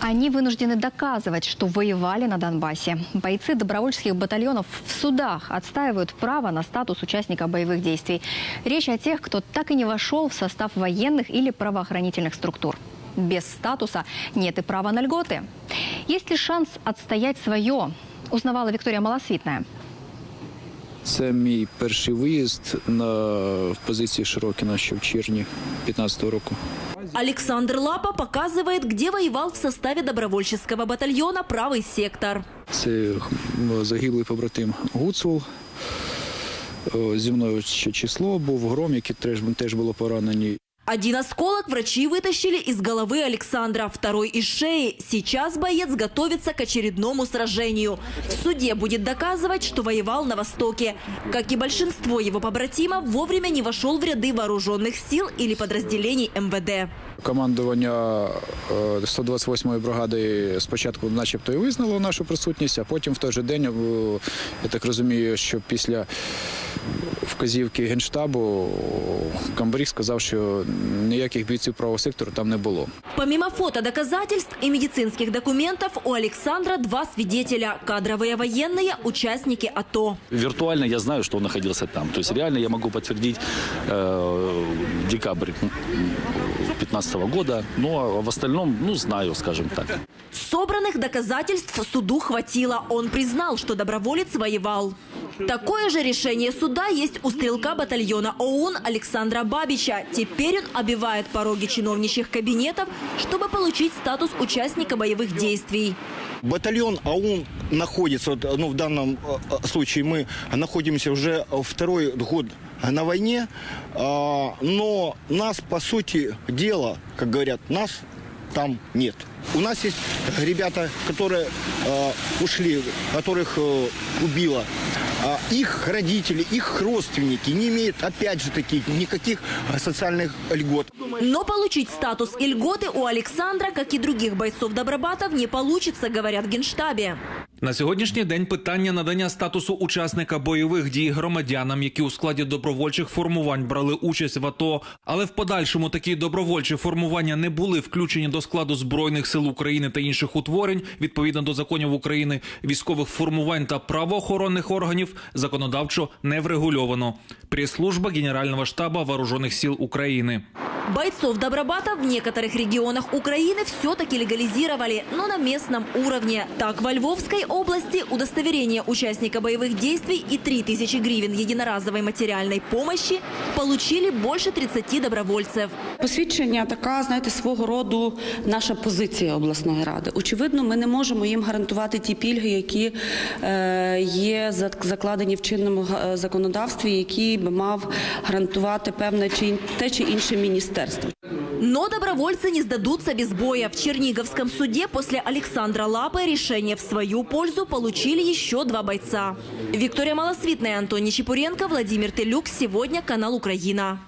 Они вынуждены доказывать, что воевали на Донбассе. Бойцы добровольческих батальонов в судах отстаивают право на статус участника боевых действий. Речь о тех, кто так и не вошел в состав военных или правоохранительных структур. Без статуса нет и права на льготы. Есть ли шанс отстоять свое? Узнавала Виктория Малосвитная. Це мій перший виїзд на в позиції Широкіна ще в червні 2015 року. Александр Лапа показывает, где воевал в составе добровольческого батальона «Правый сектор». Це м, загиблий побратим Гуцул. Зі мною ще число був гром, які теж, теж було поранені. Один осколок врачи вытащили из головы Александра, второй из шеи. Сейчас боец готовится к очередному сражению. В суде будет доказывать, что воевал на Востоке. Как и большинство его побратимов, вовремя не вошел в ряды вооруженных сил или подразделений МВД. Командування е, 128-ї бригади спочатку начебто і визнало нашу присутність, а потім в той же день, е, я так розумію, що після вказівки Генштабу Камбрік сказав, що ніяких бійців правого сектору там не було. Помимо фотодоказательств и медицинских документов, у Александра два свидетеля – кадровые военные, участники АТО. Виртуально я знаю, что он находился там. То есть реально я могу подтвердить э, декабрь 2015 года, но в остальном, ну, знаю, скажем так. Собранных доказательств суду хватило. Он признал, что доброволец воевал. Такое же решение суда есть у стрелка батальона ОУН Александра Бабича. Теперь он обивает пороги чиновничьих кабинетов, чтобы получить статус участника боевых действий. Батальон АУН находится, ну, в данном э, э, случае мы находимся уже второй год на войне, а, но нас, по сути дела, как говорят, нас там нет. У нас есть ребята, которые э, ушли, которых э, убило. А их родители, их родственники не имеют, опять же таки, никаких социальных льгот. Но получить статус и льготы у Александра, как и других бойцов Добробатов, не получится, говорят в Генштабе. На сьогоднішній день питання надання статусу учасника бойових дій громадянам, які у складі добровольчих формувань брали участь в АТО, але в подальшому такі добровольчі формування не були включені до складу збройних сил України та інших утворень відповідно до законів України, військових формувань та правоохоронних органів законодавчо не врегульовано. Прес-служба Генерального штаба Вооружених сил України. Бойцов Добробата в некоторых регионах Украины все-таки легализировали, но на местном уровне. Так, во Львовской области удостоверение участника боевых действий и 3000 гривен единоразовой материальной помощи получили больше 30 добровольцев. Посвідчення така, знаєте, свого роду наша позиція обласної ради. Очевидно, ми не можемо їм гарантувати ті пільги, які е, є зак- закладені в чинному е, законодавстві, які би мав гарантувати певне чи ін- те чи інше міністерство. Но добровольцы не сдадутся без боя. В Черниговском суде после Александра Лапы решение в свою пользу получили еще два бойца. Виктория Малосвитная, Антон Нечипуренко, Владимир Телюк. Сегодня канал «Украина».